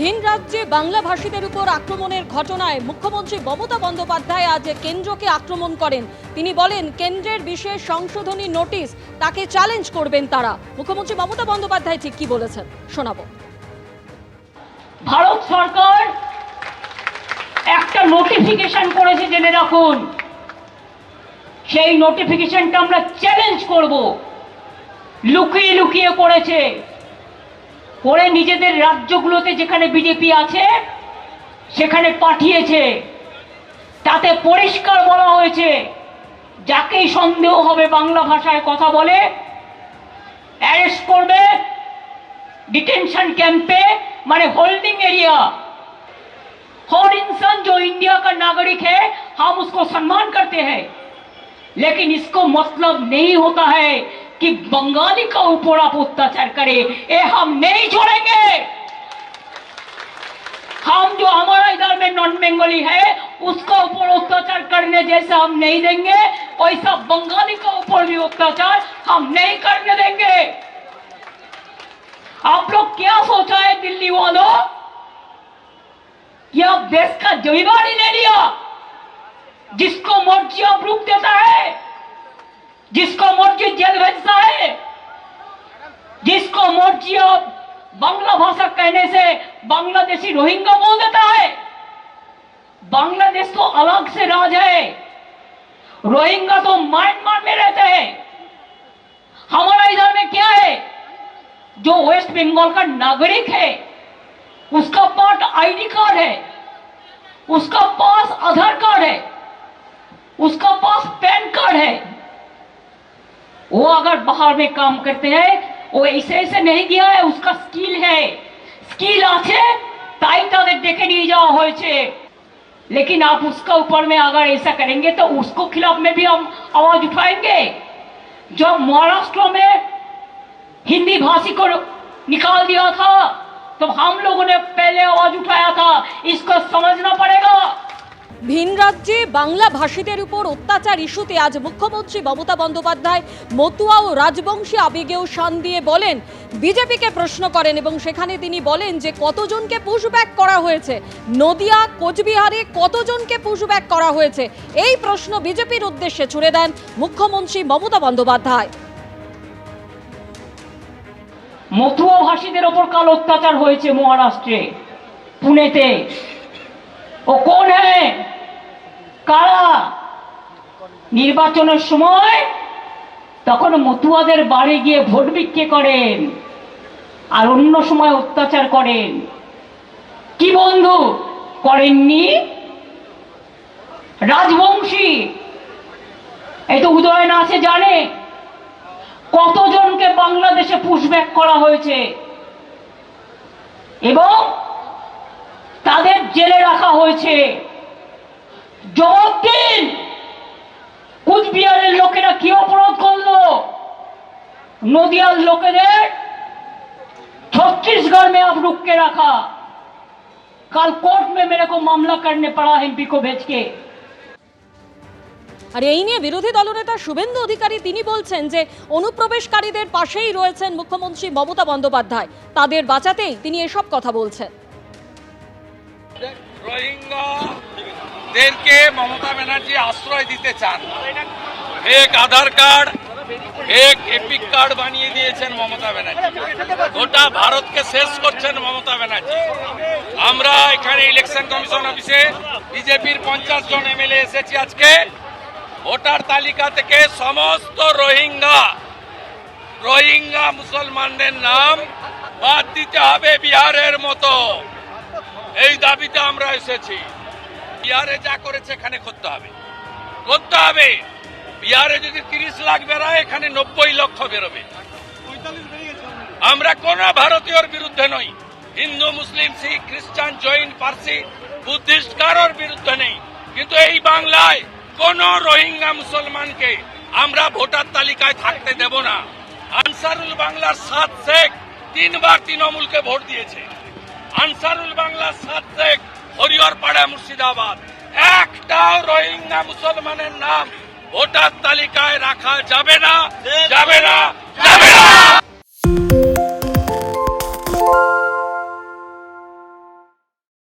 ভিন রাজ্যে বাংলা ভাষীদের উপর আক্রমণের ঘটনায় মুখ্যমন্ত্রী মমতা বন্দ্যোপাধ্যায় আজ কেন্দ্রকে আক্রমণ করেন। তিনি বলেন, কেন্দ্রের বিশেষ সংশোধনী নোটিশ, তাকে চ্যালেঞ্জ করবেন তারা। মুখ্যমন্ত্রী মমতা বন্দ্যোপাধ্যায় ঠিক কি বলেছেন? শোনাবো। ভারত সরকার একটা নোটিফিকেশন করেছে, জেনে রাখুন। সেই নোটিফিকেশনটা আমরা চ্যালেঞ্জ করব। লুকিয়ে লুকিয়ে করেছে। করে নিজেদের রাজ্যগুলোতে যেখানে বিজেপি আছে সেখানে পাঠিয়েছে তাতে পরিষ্কার বলা হয়েছে যাকেই সন্দেহ হবে বাংলা ভাষায় কথা বলে অ্যারেস্ট করবে डिटेंशन कैंप पे माने होल्डिंग एरिया हर इंसान जो इंडिया का नागरिक है हम उसको सम्मान करते हैं लेकिन इसको मतलब नहीं होता है कि बंगाली का ऊपर आप अत्याचार करे ये हम नहीं छोड़ेंगे। हम जो हमारा इधर में नॉन बंगाली है, उसका ऊपर अत्याचार करने जैसा हम नहीं देंगे, वैसा बंगाली का ऊपर भी अत्याचार हम नहीं करने देंगे। आप लोग क्या सोचा है, दिल्ली वालों? कि आप देश का ज़िम्मेदारी ले लिया। जिसको मर्ज़ी आप रुक देता है। जिसको मर्ज़ी जेल भेजता है, जिसको मर्ज़ी अब बांग्ला भाषा कहने से बांग्लादेशी रोहिंगा बोल देता है। बांग्लादेश तो अलग से राज है। रोहिंगा तो म्यांमार में रहते हैं। हमारा इधर में क्या है? जो वेस्ट बंगाल का नागरिक है, उसका पास आईडी कार्ड है, उसका पास आधार कार्ड है, उसका पास पैन कार्ड है। वो अगर बाहर में काम करते हैं वो ऐसे ऐसे नहीं गया है उसका स्किल है स्किल আছে তাই তাদের ডেকে নিয়ে যাওয়া হয়েছে लेकिन आप उसका ऊपर में अगर ऐसा करेंगे तो उसको खिलाफ में भी हम आवाज उठाएंगे जो महाराष्ट्र में हिंदी भाषी को निकाल दिया था तो हम लोगों ने पहले आवाज उठाया था इसको समझना पड़ेगा ভিন রাজ্যে বাংলা ভাষীদের উপর অত্যাচার ইস্যুতে আজ মুখ্যমন্ত্রী মমতা বন্দ্যোপাধ্যায় মতুয়া ও রাজবংশী আবেগেও শান দিয়ে বলেন, বিজেপিকে প্রশ্ন করেন এবং সেখানে তিনি বলেন যে কতজনকে পুশব্যাক করা হয়েছে? নদিয়া, কোচবিহারে কতজনকে পুশব্যাক করা হয়েছে? এই প্রশ্ন বিজেপির উদ্দেশ্যে ছুড়ে দেন মুখ্যমন্ত্রী মমতা বন্দ্যোপাধ্যায়। মতুয়া ভাষীদের ওপর কাল অত্যাচার হয়েছে মহারাষ্ট্রে, পুনেতে। ও কোন হ্যাঁ? কারা? নির্বাচনের সময় তখন মতুয়াদের বাড়ি গিয়ে ভোট বিক্রি করেন আর অন্য সময় অত্যাচার করেন। কি বন্ধু, করেননি? রাজবংশী, এই তো উদয়ন আছে, জানে। কতজনকে বাংলাদেশে পুশব্যাক করা হয়েছে? এবং তাদের জেলে রাখা হয়েছে। জবাব দিন কুচবিহারের লোকেরা কি অপরাধ করলো নদিয়ার লোকেদের छत्तीसगढ़ में अब रुक के रखा कल कोर्ट में मेरे को मामला करने पड़ा एमपी को भेज के আর এই নিয়ে বিরোধী দলনেতা শুভেন্দু অধিকারী তিনি বলছেন যে অনুপ্রবেশকারীদের পাশেই রয়েছেন মুখ্যমন্ত্রী মমতা বন্দ্যোপাধ্যায় তাদের বাঁচাতেই তিনি এসব কথা বলছেন রোহিঙ্গাদেরকে মমতা ব্যানার্জি আশ্রয় দিতে চান। এক আধার কার্ড এক এপিক কার্ড বানিয়ে দিয়েছেন মমতা ব্যানার্জি। গোটা ভারতকে শেষ করছেন মমতা ব্যানার্জি। আমরা এখানে ইলেকশন কমিশন অফিসে বিজেপির পঞ্চাশ জন এমএলএ এসেছি আজকে। ভোটার তালিকা থেকে সমস্ত রোহিঙ্গা রোহিঙ্গা মুসলমানদের নাম বাদ দিতে হবে বিহারের মতো। এই দাবিতে আমরা এসেছি। বিহারে যা করেছে এখানে করতে হবে। করতে হবে। বিহারে যদি তিরিশ লাখ বেরোয়, এখানে নব্বই লক্ষ বেরোবে। আমরা কোন ভারতীয়র বিরুদ্ধে নই। হিন্দু, মুসলিম, শিখ, খ্রিস্টান, জৈন, পার্সি, বুদ্ধিস্ট কারোর বিরুদ্ধে নেই। কিন্তু এই বাংলায় কোন রোহিঙ্গা মুসলমানকে আমরা ভোটার তালিকায় থাকতে দেব না। আনসারুল বাংলার সাত শেখ তিনবার তৃণমূলকে ভোট দিয়েছে। আনসারুল বাংলার সাত শেখ হরিহরপাড়া মুর্শিদাবাদ। একটাও রোহিঙ্গা মুসলমানের নাম ভোটার তালিকায় রাখা যাবে না যাবে না যাবে না।